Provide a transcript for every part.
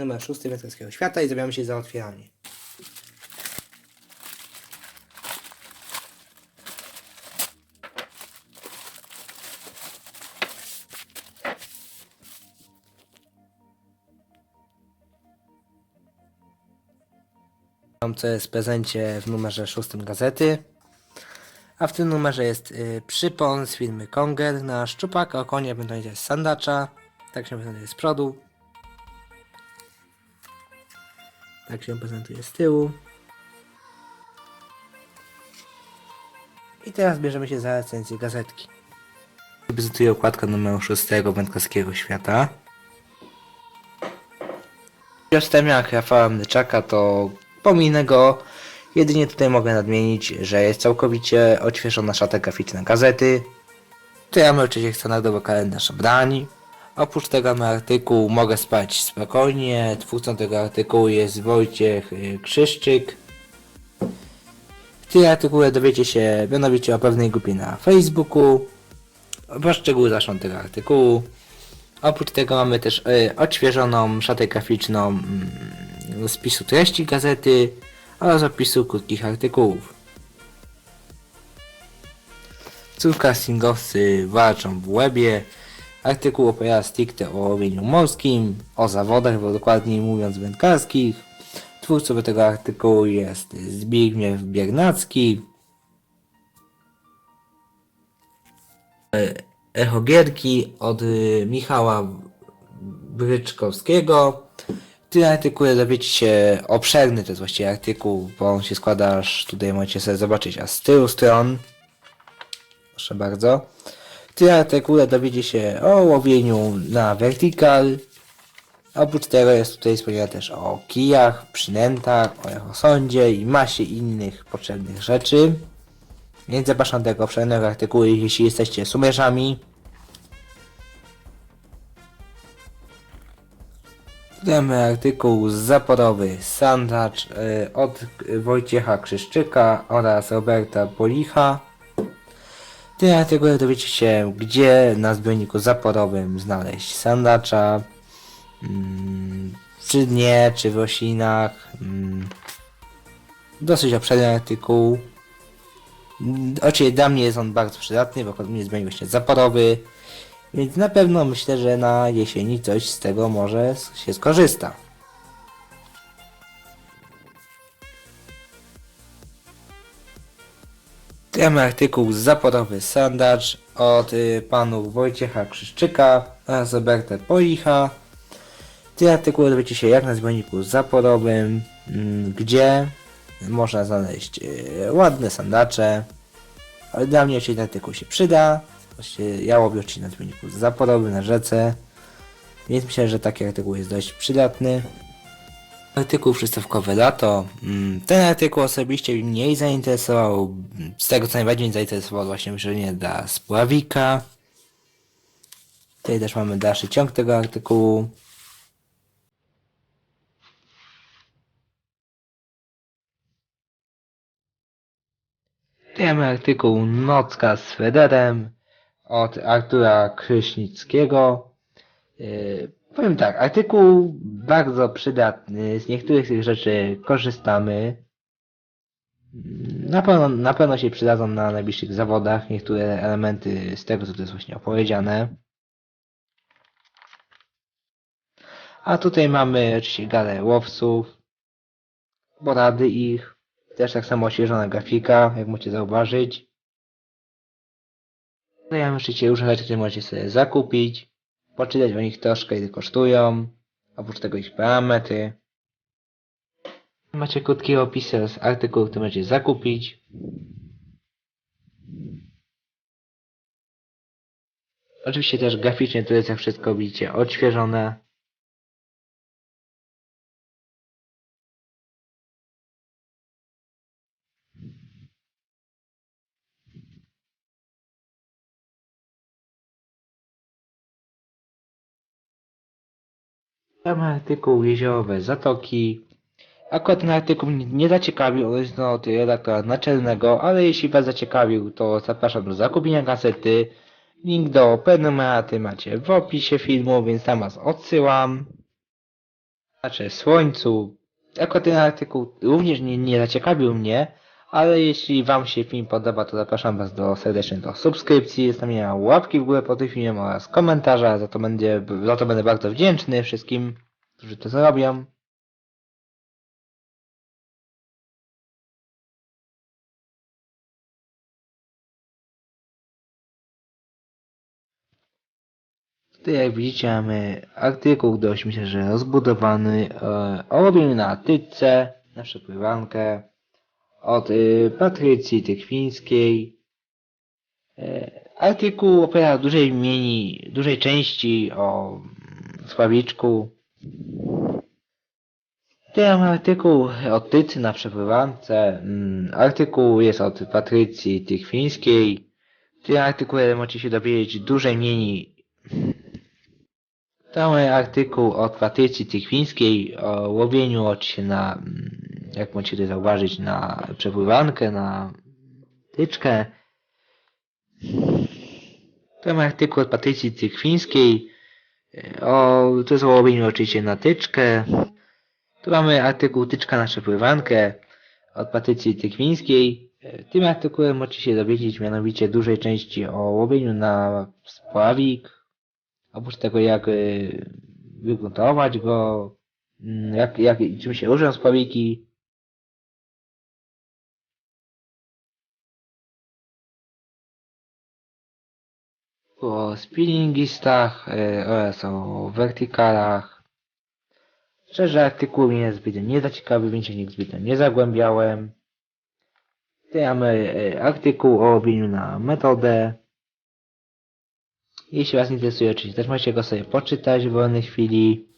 numer 6 Wędkarskiego Świata i zabieramy się za otwieranie. Mam co jest w prezencie w numerze 6 gazety. A w tym numerze jest y, przypon z firmy Konger na szczupaka, okonie prezentuje z sandacza. Tak się prezentuje z przodu. Tak się prezentuje z tyłu. I teraz bierzemy się za recenzję gazetki. Prezentuje okładka numeru 6 Wędkarskiego Świata. Wstępniak Rafała Mleczaka to pominę go. Jedynie tutaj mogę nadmienić, że jest całkowicie odświeżona szata graficzna gazety. Tutaj mamy oczywiście standardowy kalendarz brań. Oprócz tego mamy artykuł Mogę spać spokojnie. Twórcą tego artykułu jest Wojciech y, Krzyszczyk. W tym artykule dowiecie się mianowicie o pewnej grupie na Facebooku. Bo szczegóły zaszą tego artykułu. Oprócz tego mamy też y, odświeżoną szatę graficzną mm, spisu treści gazety oraz opisu krótkich artykułów. Cóż castingowcy walczą w łebie. Artykuł opowiada stricte o łowieniu morskim, o zawodach, bo dokładniej mówiąc wędkarskich. Twórcą tego artykułu jest Zbigniew Biernacki. Echo Gierki od y, Michała Bryczkowskiego. W tym artykule dowiecie się obszerny, to jest właściwie artykuł, bo on się składa aż tutaj możecie sobie zobaczyć, a z tyłu stron. Proszę bardzo. Artykule dowiecie się o łowieniu na vertical. Oprócz tego jest tutaj wspomniane też o kijach, przynętach, o echosądzie i masie innych potrzebnych rzeczy. Więc zapraszam do tego obszernego artykułu, jeśli jesteście sumierzami. Mamy artykuł zaporowy Sandacz y, od Wojciecha Krzyszczyka oraz Roberta Policha. Tym artykule dowiecie się, gdzie na zbiorniku zaporowym znaleźć sandacza, mm, czy nie, czy w roślinach. Mm, dosyć obszerny artykuł. Mm, Oczywiście dla mnie jest on bardzo przydatny, bo mnie zbiornik właśnie zaporowy. Więc na pewno myślę, że na jesieni coś z tego może się skorzysta. Ten artykuł zaporowy sandacz od y, panów Wojciecha Krzyszczyka oraz Roberta Policha. W tym artykule dowiecie się jak na zbiorniku zaporowym, mm, gdzie można znaleźć y, ładne sandacze. Ale dla mnie oczywiście ten artykuł się przyda. Właściwie ja łowię na zbiorniku zaporowym na rzece. Więc myślę, że taki artykuł jest dość przydatny. Artykuł przystawkowy lato. Mm, Ten artykuł osobiście mnie mniej zainteresował. Z tego co najbardziej mnie zainteresowało właśnie myślenie dla spławika. Tutaj też mamy dalszy ciąg tego artykułu. Tutaj mamy artykuł Nocka z Federem od Artura Kryśnickiego. Yy, powiem tak, artykuł bardzo przydatny, z niektórych tych rzeczy korzystamy. Na pewno, na pewno się przydadzą na najbliższych zawodach niektóre elementy z tego, co tu jest właśnie opowiedziane. A tutaj mamy oczywiście galę łowców, porady ich, też tak samo oświeżona grafika, jak możecie zauważyć. No ja oczywiście już rzeczy, które możecie sobie zakupić, poczytać o nich troszkę, ile kosztują, oprócz tego ich parametry. Macie krótki opis z artykułu, który możecie zakupić. Oczywiście też graficznie to jest jak wszystko widzicie odświeżone. Tam artykuł jeziorowe zatoki. Akurat ten artykuł nie zaciekawił, od redaktora naczelnego, ale jeśli Was zaciekawił, to zapraszam do zakupienia gazety. Link do prenumeraty macie w opisie filmu, więc tam Was odsyłam. znaczy słońcu. Jako ten artykuł również nie, nie zaciekawił mnie, ale jeśli wam się film podoba, to zapraszam was do serdecznie do subskrypcji, zostawienia łapki w górę pod tym filmem oraz komentarza, za to, będzie, za to będę bardzo wdzięczny wszystkim, którzy to zrobią. Tutaj jak widzicie mamy artykuł dość myślę, że rozbudowany e, na tyczce, na przepływankę od y, Patrycji Tykwińskiej. E, artykuł opowiada w dużej mieni, dużej części o mm, Sławiczku. Mamy artykuł o tycy na przepływance. Mm, Artykuł jest od Patrycji Tykwińskiej. Tym artykule możecie się dowiedzieć dużej mieni mamy artykuł od Patrycji Tykwińskiej o łowieniu oczywiście na, mm, jak możecie zauważyć, na przepływankę, na tyczkę. To mamy artykuł od Patrycji Tykwińskiej e, o, to jest o łowieniu oczywiście na tyczkę. Tu mamy artykuł tyczka na przepływankę od Patrycji Tykwińskiej. E, tym artykule możecie się dowiedzieć mianowicie dużej części o łowieniu na spławik, oprócz tego jak y, wygruntować go, mm, jak, jak, czym się różnią spławiki. O spinningistach y, oraz o wertykalach. Szczerze artykuł mnie zbyt nie zaciekawił, więc się nikt zbyt nie zagłębiałem. Tutaj mamy y, artykuł o robieniu na metodę. Jeśli Was interesuje, oczywiście też możecie go sobie poczytać w wolnej chwili.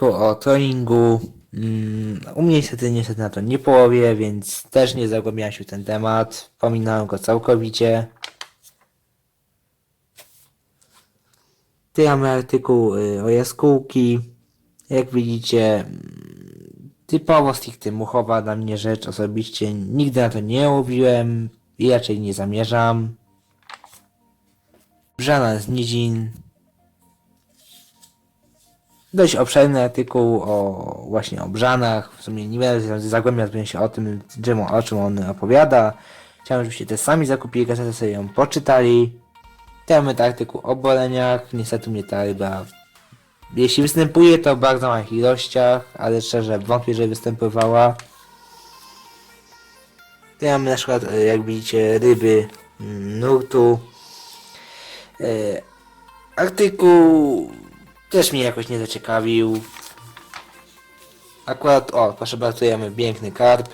O trollingu. Mm, u mnie niestety, niestety na to nie połowie, więc też nie zagłębiałem się w ten temat. Pominąłem go całkowicie. Tu mamy artykuł y, o jaskółki. Jak widzicie, mm, typowo stricte muchowa dla mnie rzecz osobiście. Nigdy na to nie łowiłem i raczej nie zamierzam. Brzana z nizin. Dość obszerny artykuł o właśnie o brzanach. W sumie nie będę zagłębiał się o tym, czym, o czym on opowiada. Chciałem, żebyście też sami zakupili gazetę, sobie ją poczytali. Mamy artykuł o boleniach. Niestety mnie ta ryba jeśli występuje, to w bardzo małych ilościach, ale szczerze wątpię, że występowała. Tu mamy na przykład, e, jak widzicie, ryby mm, nurtu. E, artykuł też mnie jakoś nie zaciekawił. Akurat, o, proszę bardzo, mamy piękny karp.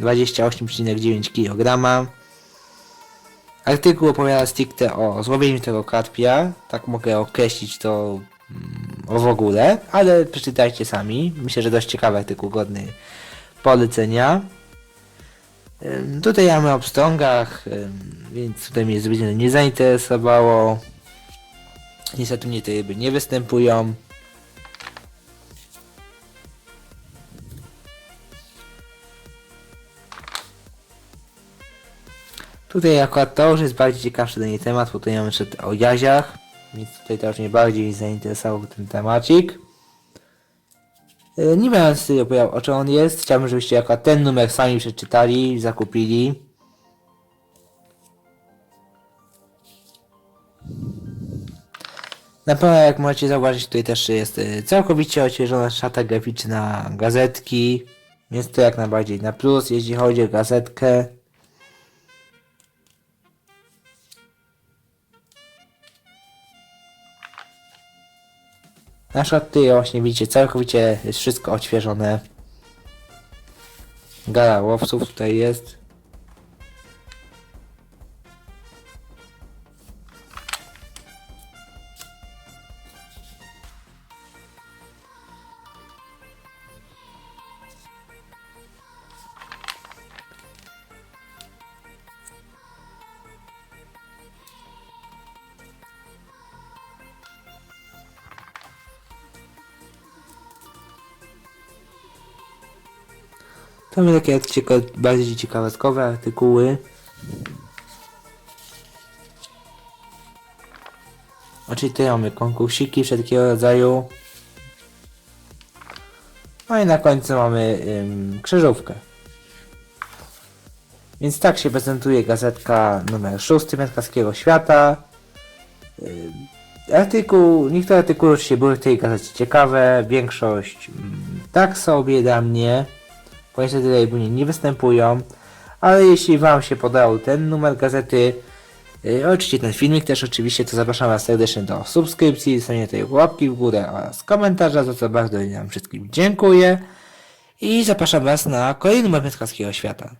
28,9 kg. Artykuł opowiada stricte o złowieniu tego karpia. Tak mogę określić to mm, w ogóle, ale przeczytajcie sami. Myślę, że dość ciekawy artykuł, godny polecenia. Tutaj mamy o pstrągach, więc tutaj mnie zbyt nie zainteresowało. Niestety mnie te ryby nie występują. Tutaj akurat to już jest bardziej ciekawszy niej temat, bo tutaj mamy jeszcze o jaziach, więc tutaj to już mnie bardziej zainteresował ten temacik. E, Nie sobie opowiadał o czym on jest, chciałbym żebyście akurat ten numer sami przeczytali, zakupili. Na pewno jak możecie zauważyć tutaj też jest e, całkowicie odświeżona szata graficzna gazetki, więc to jak najbardziej na plus, jeśli chodzi o gazetkę. Na przykład tutaj właśnie widzicie, całkowicie jest wszystko odświeżone. Gala łowców tutaj jest. To mamy takie cieka bardziej ciekawostkowe artykuły. Oczywiście mamy konkursiki wszelkiego rodzaju. No i na końcu mamy ym, krzyżówkę. Więc tak się prezentuje gazetka numer 6 Międzykaskiego Świata. Ym, Artykuł, niektóre artykuły oczywiście były w tej gazecie ciekawe, większość tak sobie dla mnie, bo niestety tutaj ogólnie nie występują, ale jeśli Wam się podobał ten numer gazety, yy, oczywiście ten filmik też oczywiście, to zapraszam Was serdecznie do subskrypcji, zostawienia tej łapki w górę oraz komentarza, za co bardzo Wam wszystkim dziękuję i zapraszam Was na kolejny numer Międzykaskiego Świata.